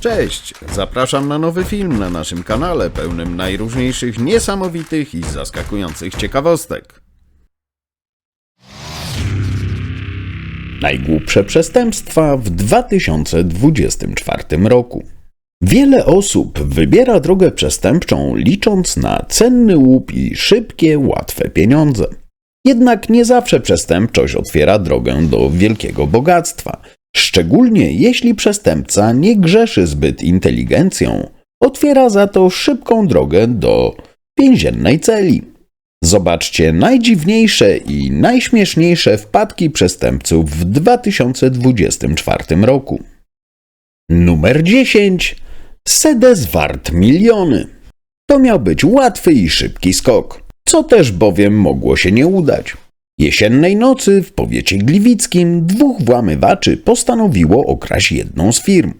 Cześć, zapraszam na nowy film na naszym kanale pełnym najróżniejszych niesamowitych i zaskakujących ciekawostek. Najgłupsze przestępstwa w 2024 roku. Wiele osób wybiera drogę przestępczą, licząc na cenny łup i szybkie, łatwe pieniądze. Jednak nie zawsze przestępczość otwiera drogę do wielkiego bogactwa, szczególnie jeśli przestępca nie grzeszy zbyt inteligencją, otwiera za to szybką drogę do więziennej celi. Zobaczcie najdziwniejsze i najśmieszniejsze wpadki przestępców w 2024 roku. Numer 10. Sedes wart miliony. To miał być łatwy i szybki skok, co też bowiem mogło się nie udać. Jesiennej nocy w powiecie gliwickim dwóch włamywaczy postanowiło okraść jedną z firm.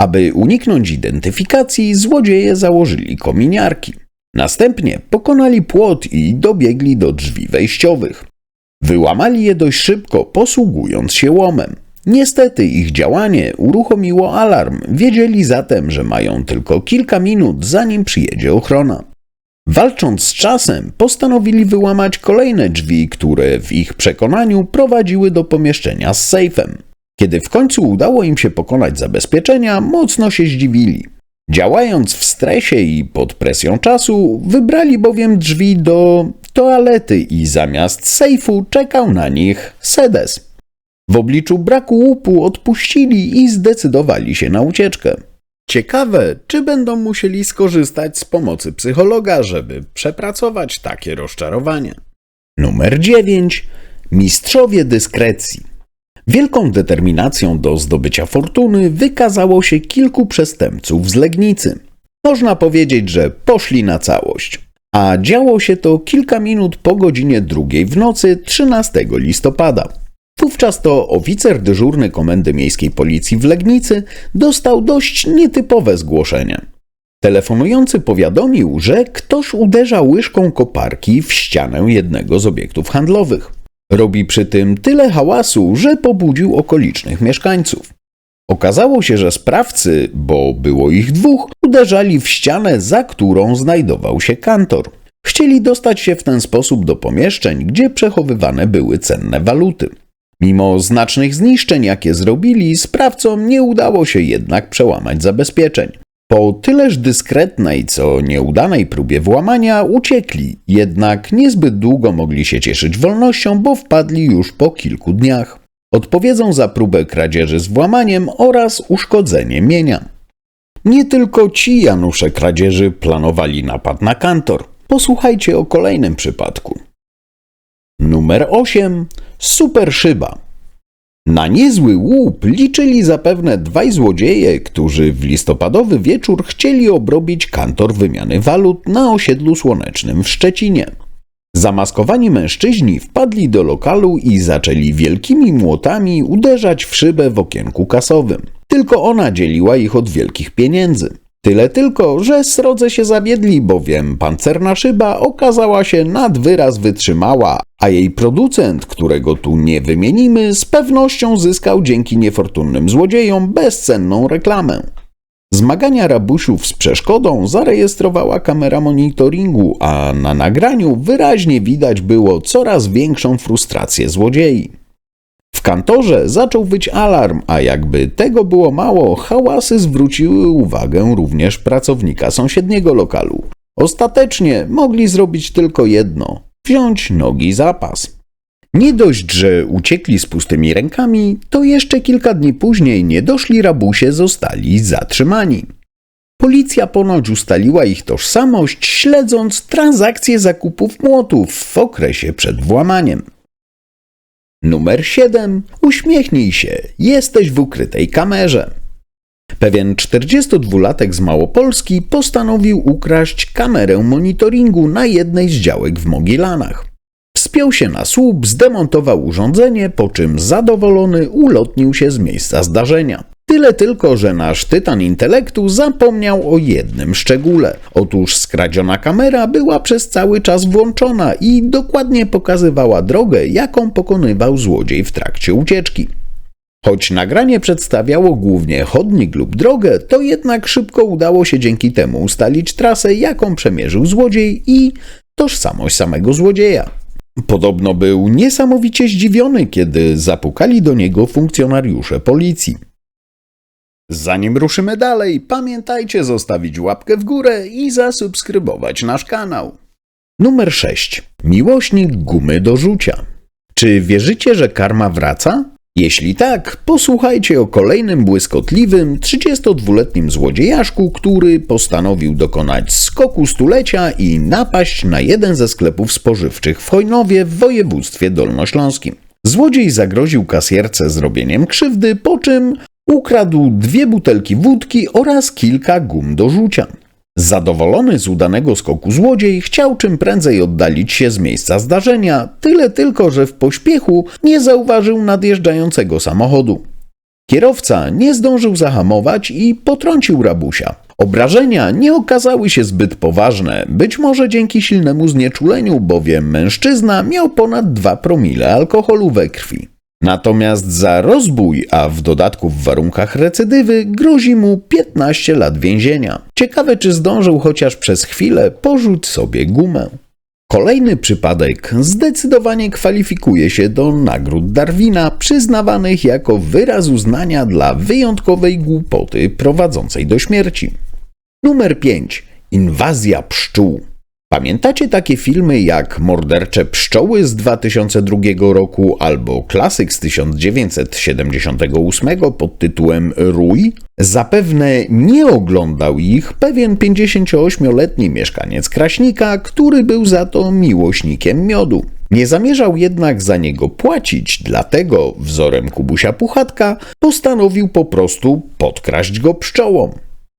Aby uniknąć identyfikacji, złodzieje założyli kominiarki. Następnie pokonali płot i dobiegli do drzwi wejściowych. Wyłamali je dość szybko, posługując się łomem. Niestety ich działanie uruchomiło alarm, wiedzieli zatem, że mają tylko kilka minut, zanim przyjedzie ochrona. Walcząc z czasem, postanowili wyłamać kolejne drzwi, które w ich przekonaniu prowadziły do pomieszczenia z sejfem. Kiedy w końcu udało im się pokonać zabezpieczenia, mocno się zdziwili. Działając w stresie i pod presją czasu, wybrali bowiem drzwi do toalety i zamiast sejfu czekał na nich sedes. W obliczu braku łupu odpuścili i zdecydowali się na ucieczkę. Ciekawe, czy będą musieli skorzystać z pomocy psychologa, żeby przepracować takie rozczarowanie. Numer 9. Mistrzowie dyskrecji. Wielką determinacją do zdobycia fortuny wykazało się kilku przestępców z Legnicy. Można powiedzieć, że poszli na całość. A działo się to kilka minut po godzinie drugiej w nocy 13 listopada. Wówczas to oficer dyżurny Komendy Miejskiej Policji w Legnicy dostał dość nietypowe zgłoszenie. Telefonujący powiadomił, że ktoś uderza łyżką koparki w ścianę jednego z obiektów handlowych. Robi przy tym tyle hałasu, że pobudził okolicznych mieszkańców. Okazało się, że sprawcy, bo było ich dwóch, uderzali w ścianę, za którą znajdował się kantor. Chcieli dostać się w ten sposób do pomieszczeń, gdzie przechowywane były cenne waluty. Mimo znacznych zniszczeń, jakie zrobili, sprawcom nie udało się jednak przełamać zabezpieczeń. Po tyleż dyskretnej, co nieudanej próbie włamania uciekli, jednak niezbyt długo mogli się cieszyć wolnością, bo wpadli już po kilku dniach. Odpowiedzą za próbę kradzieży z włamaniem oraz uszkodzenie mienia. Nie tylko ci Janusze kradzieży planowali napad na kantor. Posłuchajcie o kolejnym przypadku. Numer 8. Super szyba. Na niezły łup liczyli zapewne dwaj złodzieje, którzy w listopadowy wieczór chcieli obrobić kantor wymiany walut na osiedlu słonecznym w Szczecinie. Zamaskowani mężczyźni wpadli do lokalu i zaczęli wielkimi młotami uderzać w szybę w okienku kasowym. Tylko ona dzieliła ich od wielkich pieniędzy. Tyle tylko, że srodze się zawiedli, bowiem pancerna szyba okazała się nad wyraz wytrzymała, a jej producent, którego tu nie wymienimy, z pewnością zyskał dzięki niefortunnym złodziejom bezcenną reklamę. Zmagania rabusiów z przeszkodą zarejestrowała kamera monitoringu, a na nagraniu wyraźnie widać było coraz większą frustrację złodziei. Kantorze zaczął być alarm, a jakby tego było mało, hałasy zwróciły uwagę również pracownika sąsiedniego lokalu. Ostatecznie mogli zrobić tylko jedno wziąć nogi za pas. Nie dość, że uciekli z pustymi rękami, to jeszcze kilka dni później niedoszli rabusie zostali zatrzymani. Policja ponoć ustaliła ich tożsamość, śledząc transakcje zakupów młotów w okresie przed włamaniem. Numer 7. Uśmiechnij się, jesteś w ukrytej kamerze. Pewien 42-latek z Małopolski postanowił ukraść kamerę monitoringu na jednej z działek w Mogilanach. Wspiął się na słup, zdemontował urządzenie, po czym zadowolony ulotnił się z miejsca zdarzenia. Tyle tylko, że nasz tytan intelektu zapomniał o jednym szczególe. Otóż skradziona kamera była przez cały czas włączona i dokładnie pokazywała drogę, jaką pokonywał złodziej w trakcie ucieczki. Choć nagranie przedstawiało głównie chodnik lub drogę, to jednak szybko udało się dzięki temu ustalić trasę, jaką przemierzył złodziej i tożsamość samego złodzieja. Podobno był niesamowicie zdziwiony, kiedy zapukali do niego funkcjonariusze policji. Zanim ruszymy dalej, pamiętajcie zostawić łapkę w górę i zasubskrybować nasz kanał. Numer 6. Miłośnik gumy do rzucia. Czy wierzycie, że karma wraca? Jeśli tak, posłuchajcie o kolejnym błyskotliwym 32-letnim złodziejaszku, który postanowił dokonać skoku stulecia i napaść na jeden ze sklepów spożywczych w Chojnowie w województwie dolnośląskim. Złodziej zagroził kasjerce zrobieniem krzywdy, po czym ukradł dwie butelki wódki oraz kilka gum do rzucia. Zadowolony z udanego skoku złodziej chciał czym prędzej oddalić się z miejsca zdarzenia, tyle tylko, że w pośpiechu nie zauważył nadjeżdżającego samochodu. Kierowca nie zdążył zahamować i potrącił rabusia. Obrażenia nie okazały się zbyt poważne, być może dzięki silnemu znieczuleniu, bowiem mężczyzna miał ponad 2 promile alkoholu we krwi. Natomiast za rozbój, a w dodatku w warunkach recydywy, grozi mu 15 lat więzienia. Ciekawe, czy zdążył chociaż przez chwilę porzuć sobie gumę. Kolejny przypadek zdecydowanie kwalifikuje się do nagród Darwina, przyznawanych jako wyraz uznania dla wyjątkowej głupoty prowadzącej do śmierci. Numer 5. Inwazja pszczół. Pamiętacie takie filmy jak Mordercze Pszczoły z 2002 roku albo klasyk z 1978 pod tytułem Rój? Zapewne nie oglądał ich pewien 58-letni mieszkaniec Kraśnika, który był za to miłośnikiem miodu. Nie zamierzał jednak za niego płacić, dlatego wzorem Kubusia Puchatka postanowił po prostu podkraść go pszczołom.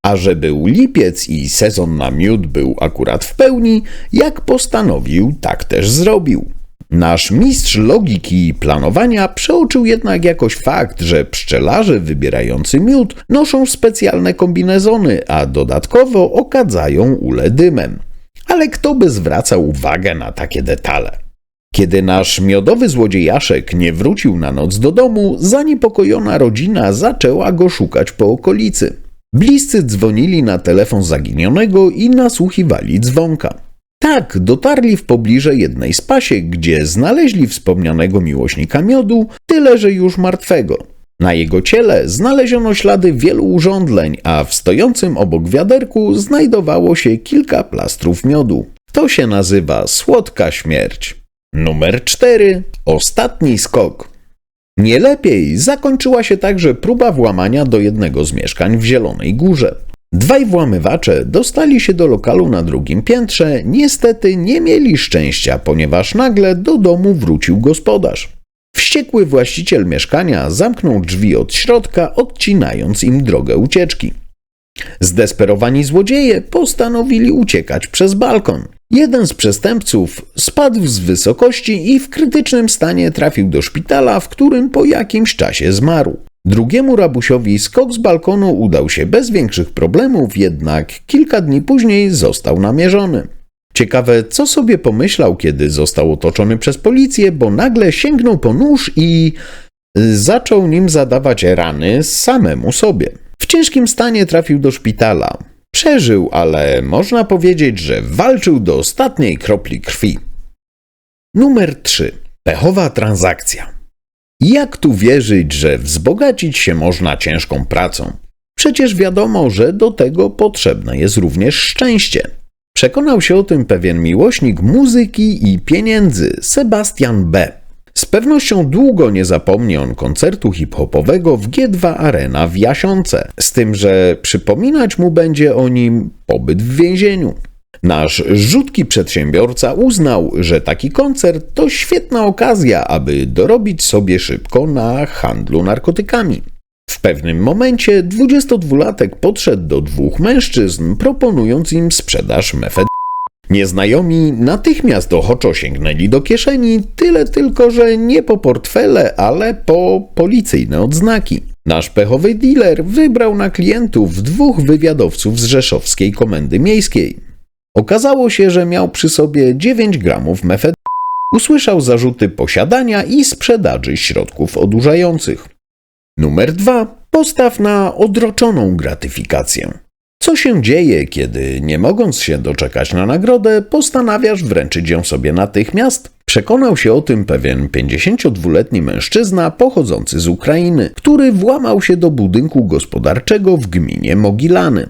A że był lipiec i sezon na miód był akurat w pełni, jak postanowił, tak też zrobił. Nasz mistrz logiki i planowania przeoczył jednak jakoś fakt, że pszczelarze wybierający miód noszą specjalne kombinezony, a dodatkowo okadzają ule dymem. Ale kto by zwracał uwagę na takie detale? Kiedy nasz miodowy złodziejaszek nie wrócił na noc do domu, zaniepokojona rodzina zaczęła go szukać po okolicy. Bliscy dzwonili na telefon zaginionego i nasłuchiwali dzwonka. Tak, dotarli w pobliże jednej z pasiek, gdzie znaleźli wspomnianego miłośnika miodu, tyle że już martwego. Na jego ciele znaleziono ślady wielu urządleń, a w stojącym obok wiaderku znajdowało się kilka plastrów miodu. To się nazywa słodka śmierć. Numer 4. Ostatni skok. Nie lepiej zakończyła się także próba włamania do jednego z mieszkań w Zielonej Górze. Dwaj włamywacze dostali się do lokalu na drugim piętrze, niestety nie mieli szczęścia, ponieważ nagle do domu wrócił gospodarz. Wściekły właściciel mieszkania zamknął drzwi od środka, odcinając im drogę ucieczki. Zdesperowani złodzieje postanowili uciekać przez balkon. Jeden z przestępców spadł z wysokości i w krytycznym stanie trafił do szpitala, w którym po jakimś czasie zmarł. Drugiemu rabusiowi skok z balkonu udał się bez większych problemów, jednak kilka dni później został namierzony. Ciekawe, co sobie pomyślał, kiedy został otoczony przez policję, bo nagle sięgnął po nóż i zaczął nim zadawać rany samemu sobie. W ciężkim stanie trafił do szpitala. Przeżył, ale można powiedzieć, że walczył do ostatniej kropli krwi. Numer 3. Pechowa transakcja. Jak tu wierzyć, że wzbogacić się można ciężką pracą? Przecież wiadomo, że do tego potrzebne jest również szczęście. Przekonał się o tym pewien miłośnik muzyki i pieniędzy, Sebastian B. Z pewnością długo nie zapomni on koncertu hip-hopowego w G2 Arena w Jasiące, z tym, że przypominać mu będzie o nim pobyt w więzieniu. Nasz rzutki przedsiębiorca uznał, że taki koncert to świetna okazja, aby dorobić sobie szybko na handlu narkotykami. W pewnym momencie 22-latek podszedł do dwóch mężczyzn, proponując im sprzedaż mefed. Nieznajomi natychmiast ochoczo sięgnęli do kieszeni, tyle tylko, że nie po portfele, ale po policyjne odznaki. Nasz pechowy dealer wybrał na klientów dwóch wywiadowców z Rzeszowskiej Komendy Miejskiej. Okazało się, że miał przy sobie 9 gramów mefed. Usłyszał zarzuty posiadania i sprzedaży środków odurzających. Numer 2. Postaw na odroczoną gratyfikację. Co się dzieje, kiedy nie mogąc się doczekać na nagrodę, postanawiasz wręczyć ją sobie natychmiast? Przekonał się o tym pewien 52-letni mężczyzna pochodzący z Ukrainy, który włamał się do budynku gospodarczego w gminie Mogilany.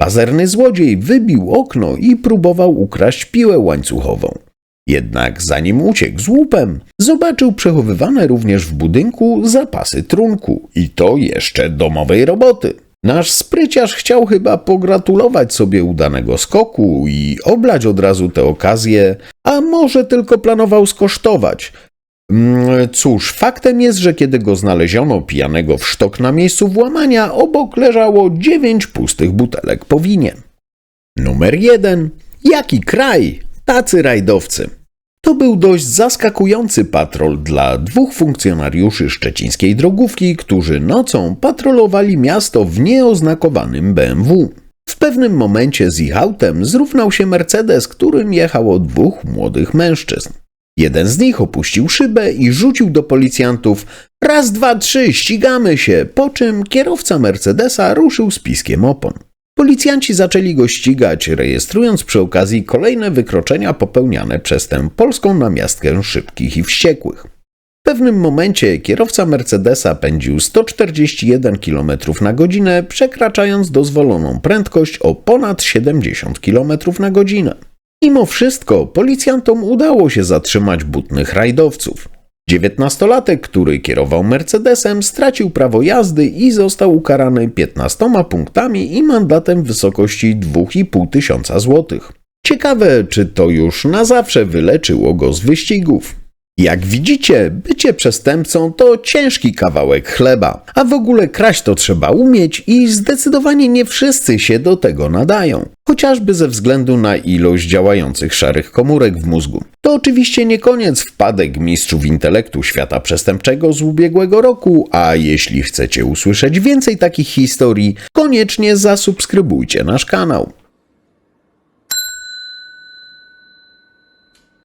Pazerny złodziej wybił okno i próbował ukraść piłę łańcuchową. Jednak zanim uciekł z łupem, zobaczył przechowywane również w budynku zapasy trunku i to jeszcze domowej roboty. Nasz spryciarz chciał chyba pogratulować sobie udanego skoku i oblać od razu tę okazję, a może tylko planował skosztować. Mm, Cóż, faktem jest, że kiedy go znaleziono pijanego w sztok na miejscu włamania, obok leżało dziewięć pustych butelek po winie. Numer jeden. Jaki kraj? Tacy rajdowcy. To był dość zaskakujący patrol dla dwóch funkcjonariuszy szczecińskiej drogówki, którzy nocą patrolowali miasto w nieoznakowanym BMW. W pewnym momencie z ich autem zrównał się Mercedes, którym jechało dwóch młodych mężczyzn. Jeden z nich opuścił szybę i rzucił do policjantów raz, dwa, trzy, ścigamy się, po czym kierowca Mercedesa ruszył z piskiem opon. Policjanci zaczęli go ścigać, rejestrując przy okazji kolejne wykroczenia popełniane przez tę polską namiastkę szybkich i wściekłych. W pewnym momencie kierowca Mercedesa pędził 141 km na godzinę, przekraczając dozwoloną prędkość o ponad 70 km na godzinę. Mimo wszystko policjantom udało się zatrzymać butnych rajdowców. Dziewiętnastolatek, który kierował Mercedesem, stracił prawo jazdy i został ukarany 15 punktami i mandatem w wysokości 2,5 tysiąca złotych. Ciekawe, czy to już na zawsze wyleczyło go z wyścigów. Jak widzicie, bycie przestępcą to ciężki kawałek chleba, a w ogóle kraść to trzeba umieć i zdecydowanie nie wszyscy się do tego nadają, chociażby ze względu na ilość działających szarych komórek w mózgu. To oczywiście nie koniec wpadek mistrzów intelektu świata przestępczego z ubiegłego roku, a jeśli chcecie usłyszeć więcej takich historii, koniecznie zasubskrybujcie nasz kanał.